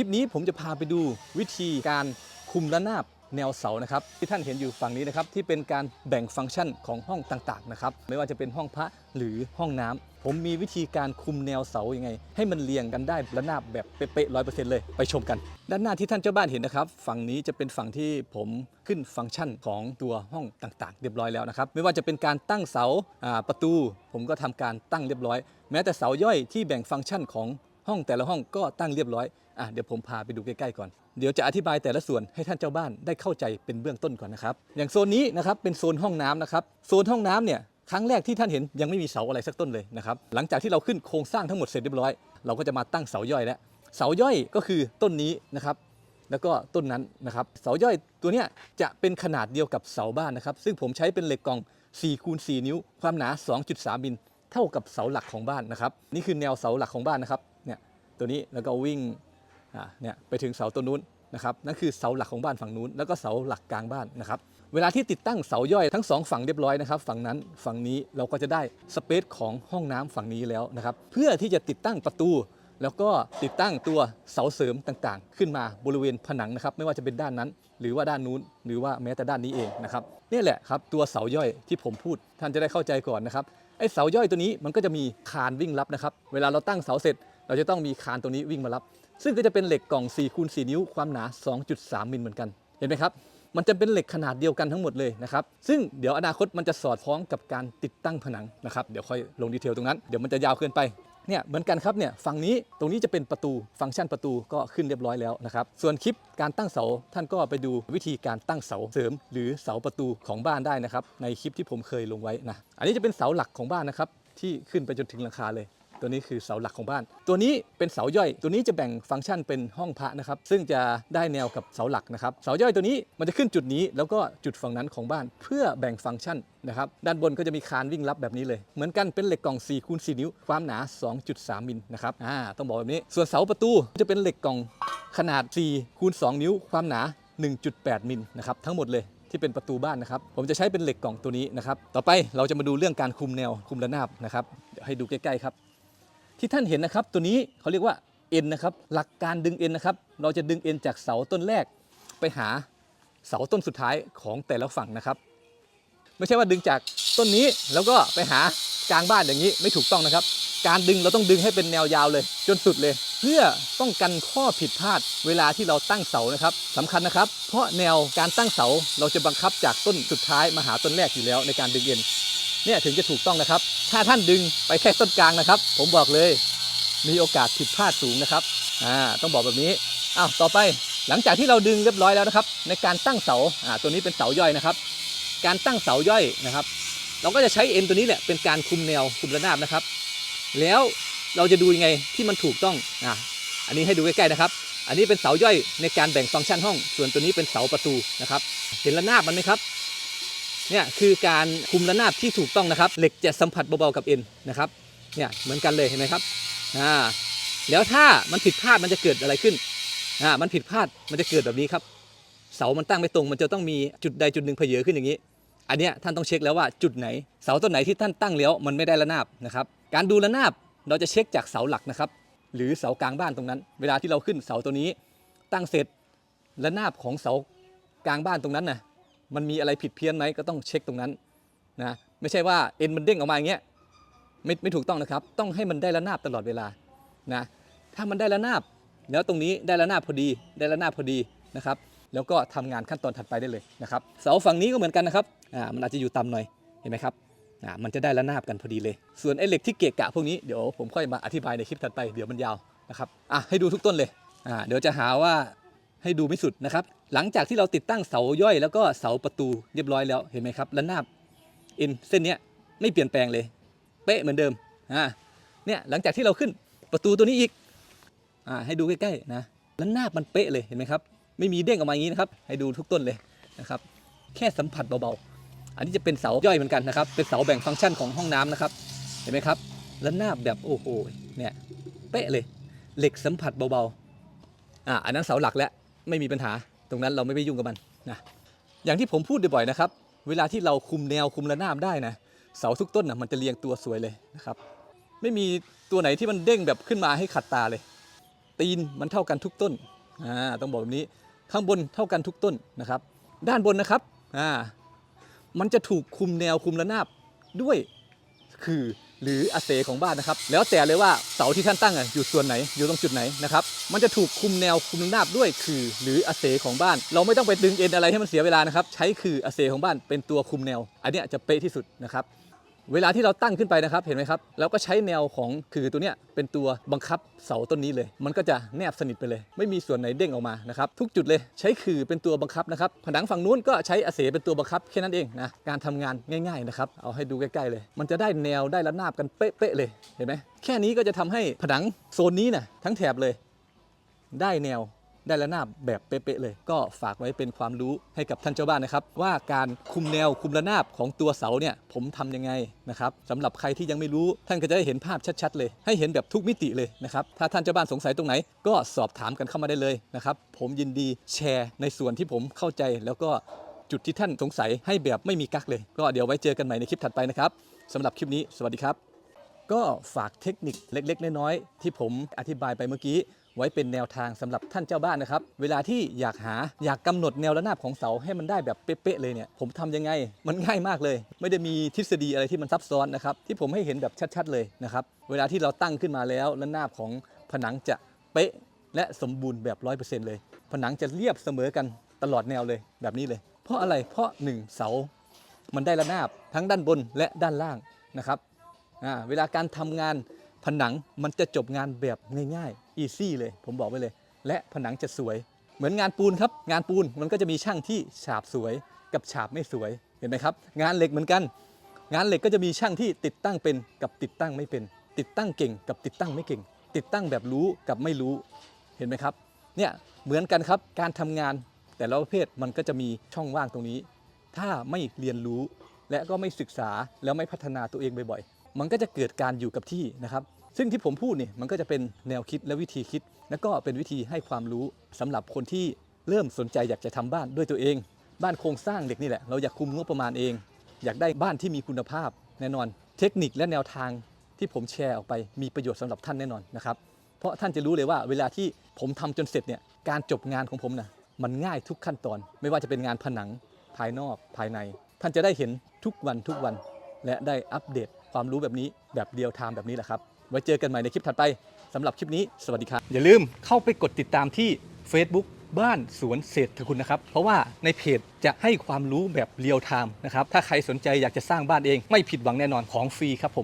ลิปนี้ผมจะพาไปดูวิธีการคุมระนาบแนวเสานะครับที่ท่านเห็นอยู่ฝั่งนี้นะครับที่เป็นการแบ่งฟังก์ชันของห้องต่างๆนะครับไม่ว่าจะเป็นห้องพระหรือห้องน้ำผมมีวิธีการคุมแนวเสายังไง ให้มันเรียงกันได้ระนาบแบบเป๊ะร้อยเปอร์เซ็นต์เลยไปชมกัน ด้านหน้าที่ท่านเจ้าบ้านเห็นนะครับ ฝั่งนี้จะเป็นฝั่งที่ผมขึ้นฟังก์ชันของตัวห้องต่างๆ เรียบร้อยแล้วนะครับไม่ว่าจะเป็นการตั้งเสาประตู ผมก็ทำการตั้งเรียบร้อย แม้แต่เสาย่อยที่แบ่งฟังก์ชันของ ห้องแต่ละห้องก็ตั้งเรียบร้อยอะเดี๋ยวผมพาไปดูใกล้ๆก่อน เดี๋ยวจะอธิบายแต่ละส่วนให้ท่านเจ้าบ้านได้เข้าใจเป็นเบื้องต้นก่อนนะครับ อย่างโซนนี้นะครับเป็นโซนห้องน้ำนะครับ โซนห้องน้ำเนี่ยครั้งแรกที่ท่านเห็นยังไม่มีเสาอะไรสักต้นเลยนะครับ หลังจากที่เราขึ้นโครงสร้างทั้งหมดเสร็จเรียบร้อย เราก็จะมาตั้งเสาย่อยแล้ว เสาย่อยก็คือต้นนี้นะครับ แล้วก็ต้นนั้นนะครับ เสาย่อยตัวเนี้ยจะเป็นขนาดเดียวกับเสาบ้านนะครับ ซึ่งผมใช้เป็นเหล็กกล่อง4คูณ4นิ้ว ความหนา 2.3มิล เท่ากับเสาหลักของบ้านนะครับ นี่คือแนวเสาหลักของบ้านนะครับ ตัวนี้แล้วก็วิ่งเนี่ยไปถึงเสาต้นนู้นนะครับนั่นคือเสาหลักของบ้านฝั่งนู้น แล้วก็เสาหลักกลางบ้านนะครับเวลาที่ติดตั้งเสาย่อยทั้งสองฝั่งเรียบร้อยนะครับฝั่งนั้นฝั่งนี้เราก็จะได้สเปซของห้องน้ำฝั่งนี้แล้วนะครับเพื่อที่จะติดตั้งประตู แล้วก็ติดตั้งตัวเสาเสริมต่างๆ ขึ้นมาบริเวณผนังนะครับไม่ว่าจะเป็นด้านนั้น หรือว่าด้านนู้น หรือว่าแม้แต่ด้านนี้เองนะครับนี่แหละครับตัวเสาย่อยที่ผมพูดท่านจะได้เข้าใจก่อนนะครับไอ้เสาย่อยตัวนี้มันก็จะมีคานวิ่งรับนะครับ เวลาเราตั้งเสาเสร็จ เราจะต้องมีคานตัวนี้วิ่งมารับ ซึ่งก็จะเป็นเหล็กกล่อง4คูณ4นิ้วความหนา 2.3 มิลเหมือนกัน เห็นไหมครับ มันจะเป็นเหล็กขนาดเดียวกันทั้งหมดเลยนะครับ ซึ่งเดี๋ยวอนาคตมันจะสอดคล้องกับการติดตั้งผนังนะครับ เดี๋ยวค่อยลงดีเทลตรงนั้น เดี๋ยวมันจะยาวเกินไปเนี่ยเหมือนกันครับเนี่ยฝั่งนี้ตรงนี้จะเป็นประตูฟังก์ชันประตูก็ขึ้นเรียบร้อยแล้วนะครับ ส่วนคลิปการตั้งเสาท่านก็ไปดูวิธีการตั้งเสาเสริม หรือเสาประตูของบ้านได้นะครับ ในคลิปที่ผมเคยลงไว้นะอันนี้จะเป็นเสาหลักของบ้านนะครับที่ขึ้นไปจนถึงหลังคาเลย ตัวนี้คือเสาหลักของบ้าน ตัวนี้เป็นเสาย่อย ตัวนี้จะแบ่งฟังก์ชันเป็นห้องพระนะครับ ซึ่งจะได้แนวกับเสาหลักนะครับ เสาย่อยตัวนี้มันจะขึ้นจุดนี้ แล้วก็จุดฝั่งนั้นของบ้าน เพื่อแบ่งฟังก์ชันนะครับ ด้านบนก็จะมีคานวิ่งรับแบบนี้เลย เหมือนกันเป็นเหล็กกล่อง4คูณ4นิ้ว ความหนา 2.3 มิลนะครับ อ่า ต้องบอกแบบนี้ ส่วนเสาประตูจะเป็นเหล็กกล่องขนาด4คูณ2นิ้ว ความหนา 1.8 มิลนะครับ ทั้งหมดเลยที่เป็นประตูบ้านนะครับ ผมจะใช้เป็นเหล็กกล่องตัวนี้นะครับ ต่อไปเราจะมาดูเรื่องการคุมแนวคุมระนาบนะครับ เดี๋ยวให้ดูใกล้ๆครับ ที่ท่านเห็นนะครับ ตัวนี้เขาเรียกว่าเอ็นนะครับ หลักการดึงเอ็นนะครับ เราจะดึงเอ็นจากเสาต้นแรกไปหาเสาต้นสุดท้ายของแต่ละฝั่งนะครับ ไม่ใช่ว่าดึงจากต้นนี้แล้วก็ไปหากลางบ้านอย่างนี้ไม่ถูกต้องนะครับ การดึงเราต้องดึงให้เป็นแนวยาวเลย จนสุดเลย เพื่อป้องกันข้อผิดพลาดเวลาที่เราตั้งเสานะครับสำคัญนะครับ เพราะแนวการตั้งเสาเราจะบังคับจากต้นสุดท้ายมาหาต้นแรกอยู่แล้วในการดึงเอ็น เนี่ยถึงจะถูกต้องนะครับ ถ้าท่านดึงไปแค่ต้นกลางนะครับ ผมบอกเลยมีโอกาสผิดพลาดสูงนะครับอ่าต้องบอกแบบนี้อ้าวต่อไปหลังจากที่เราดึงเรียบร้อยแล้วนะครับ ในการตั้งเสาอ่าตัวนี้เป็นเสาย่อยนะครับ การตั้งเสาย่อยนะครับ เราก็จะใช้เอ็นตัวนี้แหละเป็นการคุมแนวคุมระนาบนะครับ แล้วเราจะดูยังไงที่มันถูกต้องอ่าอันนี้ให้ดูใกล้ๆนะครับ อันนี้เป็นเสาย่อยในการแบ่งฟังก์ชันห้อง ส่วนตัวนี้เป็นเสาประตูนะครับ เห็นระนาบมันไหมครับ เนี่ยคือการคุมระนาบที่ถูกต้องนะครับ เหล็กจะสัมผัสเบาๆกับเอ็นนะครับเนี่ยเหมือนกันเลยเห็นไหมครับอ่าแล้วถ้ามันผิดพลาดมันจะเกิดอะไรขึ้นอ่ามันผิดพลาดมันจะเกิดแบบนี้ครับ เสามันตั้งไม่ตรง มันจะต้องมีจุดใดจุดหนึ่งเพเยอขึ้นอย่างนี้ อันเนี้ยท่านต้องเช็คแล้วว่าจุดไหน เสาต้นไหนที่ท่านตั้งแล้วมันไม่ได้ระนาบนะครับ การดูระนาบเราจะเช็คจากเสาหลักนะครับ หรือเสากลางบ้านตรงนั้น เวลาที่เราขึ้นเสาตัวนี้ ตั้งเสร็จระนาบของเสากลางบ้านตรงนั้นนะ มันมีอะไรผิดเพี้ยนไหมก็ต้องเช็คตรงนั้นนะไม่ใช่ว่าเอ็นมันเด้งออกมาอย่างเงี้ยไม่ไม่ถูกต้องนะครับ ต้องให้มันได้ระนาบตลอดเวลานะถ้ามันได้ระนาบ แล้วตรงนี้ได้ระนาบพอดีได้ระนาบพอดีนะครับ แล้วก็ทำงานขั้นตอนถัดไปได้เลยนะครับเสาฝั่งนี้ก็เหมือนกันนะครับอ่ามันอาจจะอยู่ต่ำหน่อยเห็นไหมครับอ่ามันจะได้ระนาบกันพอดีเลย ส่วนไอ้เหล็กที่เกะกะพวกนี้เดี๋ยวผมค่อยมาอธิบายในคลิปถัดไปเดี๋ยวมันยาวนะครับอะให้ดูทุกต้นเลยอ่าเดี๋ยวจะหาว่า ให้ดูไม่สุดนะครับ หลังจากที่เราติดตั้งเสาย่อยแล้วก็เสาประตูเรียบร้อยแล้วเห็นไหมครับระนาบเอ็นเส้นนี้ไม่เปลี่ยนแปลงเลย เป๊ะเหมือนเดิมอ่าเนี่ยหลังจากที่เราขึ้นประตูตัวนี้อีกอ่าให้ดูใกล้ๆนะระนาบมันเป๊ะเลยเห็นไหมครับไม่มีเด้งออกมาอย่างนี้นะครับ ให้ดูทุกต้นเลยนะครับ แค่สัมผัสเบาๆ อันนี้จะเป็นเสาย่อยเหมือนกันนะครับ เป็นเสาแบ่งฟังก์ชันของห้องน้ำนะครับ เห็นไหมครับระนาบแบบโอ้โหเนี่ยเป๊ะเลยเหล็กสัมผัสเบาๆอ่าอันนั้นเสาหลักแล้ว ไม่มีปัญหา ตรงนั้นเราไม่ไปยุ่งกับมันนะอย่างที่ผมพูดบ่อยๆนะครับ เวลาที่เราคุมแนวคุมระนาบได้นะเสาทุกต้นนะมันจะเรียงตัวสวยเลยนะครับ ไม่มีตัวไหนที่มันเด้งแบบขึ้นมาให้ขัดตาเลย ตีนมันเท่ากันทุกต้นอ่าต้องบอกแบบนี้ข้างบนเท่ากันทุกต้นนะครับ ด้านบนนะครับอ่ามันจะถูกคุมแนวคุมระนาบด้วยคือ หรืออาเสของบ้านนะครับ แล้วแต่เลยว่าเสาที่ท่านตั้งอยู่ส่วนไหนอยู่ตรงจุดไหนนะครับมันจะถูกคุมแนวคุมระนาบด้วยคือ หรืออาเสของบ้าน เราไม่ต้องไปดึงเอ็นอะไรให้มันเสียเวลานะครับใช้คืออาเสของบ้านเป็นตัวคุมแนว อันนี้จะเป๊ะที่สุดนะครับ เวลาที่เราตั้งขึ้นไปนะครับ เห็นไหมครับเราก็ใช้แนวของคือตัวเนี้ยเป็นตัวบังคับเสาต้นนี้เลย มันก็จะแนบสนิทไปเลย ไม่มีส่วนไหนเด้งออกมานะครับทุกจุดเลยใช้คือเป็นตัวบังคับนะครับผนังฝั่งนู้นก็ใช้อาเสเป็นตัวบังคับแค่นั้นเองนะการทำงานง่ายๆนะครับเอาให้ดูใกล้ๆเลย มันจะได้แนวได้ระนาบกันเป๊ะๆเลยเห็นไหมแค่นี้ก็จะทำให้ผนังโซนนี้นะทั้งแถบเลย ได้แนว ได้ระนาบแบบเป๊ะๆเลย ก็ฝากไว้เป็นความรู้ให้กับท่านเจ้าบ้านนะครับ ว่าการคุมแนวคุมระนาบของตัวเสาเนี่ยผมทำยังไงนะครับสำหรับใครที่ยังไม่รู้ท่านก็จะได้เห็นภาพชัดๆ เลย ให้เห็นแบบทุกมิติเลยนะครับถ้าท่านเจ้าบ้านสงสัยตรงไหน ก็สอบถามกันเข้ามาได้เลยนะครับผมยินดีแชร์ในส่วนที่ผมเข้าใจแล้วก็จุดที่ท่านสงสัยให้แบบไม่มีกักเลย ก็เดี๋ยวไว้เจอกันใหม่ในคลิปถัดไปนะครับสำหรับคลิปนี้สวัสดีครับ ก็ฝากเทคนิคเล็ก ๆ น้อยๆที่ผมอธิบายไปเมื่อกี้ ไว้เป็นแนวทางสำหรับท่านเจ้าบ้านนะครับ เวลาที่อยากหาอยากกำหนดแนวระนาบของเสาให้มันได้แบบเป๊ะๆเลยเนี่ยผมทำยังไงมันง่ายมากเลย ไม่ได้มีทฤษฎีอะไรที่มันซับซ้อนนะครับที่ผมให้เห็นแบบชัดๆเลยนะครับเวลาที่เราตั้งขึ้นมาแล้วระนาบของผนังจะเป๊ะและสมบูรณ์แบบร้อยเปอร์เซ็นต์เลย ผนังจะเรียบเสมอกันตลอดแนวเลยแบบนี้เลย เพราะอะไรเพราะหนึ่งเสา มันได้ระนาบทั้งด้านบนและด้านล่างนะครับอ่าเวลาการทำงาน ผนังมันจะจบงานแบบง่ายๆอีซี่เลย ผมบอกไว้เลย และผนังจะสวย เหมือนงานปูนครับ งานปูนมันก็จะมีช่างที่ฉาบสวยกับฉาบไม่สวยเห็นไหมครับ งานเหล็กเหมือนกัน งานเหล็กก็จะมีช่างที่ติดตั้งเป็นกับติดตั้งไม่เป็น ติดตั้งเก่งกับติดตั้งไม่เก่ง ติดตั้งแบบรู้กับไม่รู้เห็นไหมครับเนี่ยเหมือนกันครับการทำงานแต่ละประเภทมันก็จะมีช่องว่างตรงนี้ ถ้าไม่เรียนรู้และก็ไม่ศึกษาแล้วไม่พัฒนาตัวเองบ่อยๆ มันก็จะเกิดการอยู่กับที่นะครับ ซึ่งที่ผมพูดเนี่ยมันก็จะเป็นแนวคิดและวิธีคิด และก็เป็นวิธีให้ความรู้สำหรับคนที่เริ่มสนใจอยากจะทำบ้านด้วยตัวเอง บ้านโครงสร้างเหล็กนี่แหละเราอยากคุมงบประมาณเอง อยากได้บ้านที่มีคุณภาพแน่นอน เทคนิคและแนวทางที่ผมแชร์ออกไปมีประโยชน์สำหรับท่านแน่นอนนะครับเพราะท่านจะรู้เลยว่าเวลาที่ผมทำจนเสร็จเนี่ยการจบงานของผมนะมันง่ายทุกขั้นตอน ไม่ว่าจะเป็นงานผนังภายนอกภายใน ท่านจะได้เห็นทุกวันทุกวัน และได้อัปเดต ความรู้แบบนี้แบบเดียวไทม์แบบนี้แหละครับ ไว้เจอกันใหม่ในคลิปถัดไปสำหรับคลิปนี้สวัสดีครับ อย่าลืมเข้าไปกดติดตามที่ Facebook บ้านสวนเศรษฐคุณนะครับ เพราะว่าในเพจจะให้ความรู้แบบเรียลไทม์นะครับ ถ้าใครสนใจอยากจะสร้างบ้านเอง ไม่ผิดหวังแน่นอนของฟรีครับผม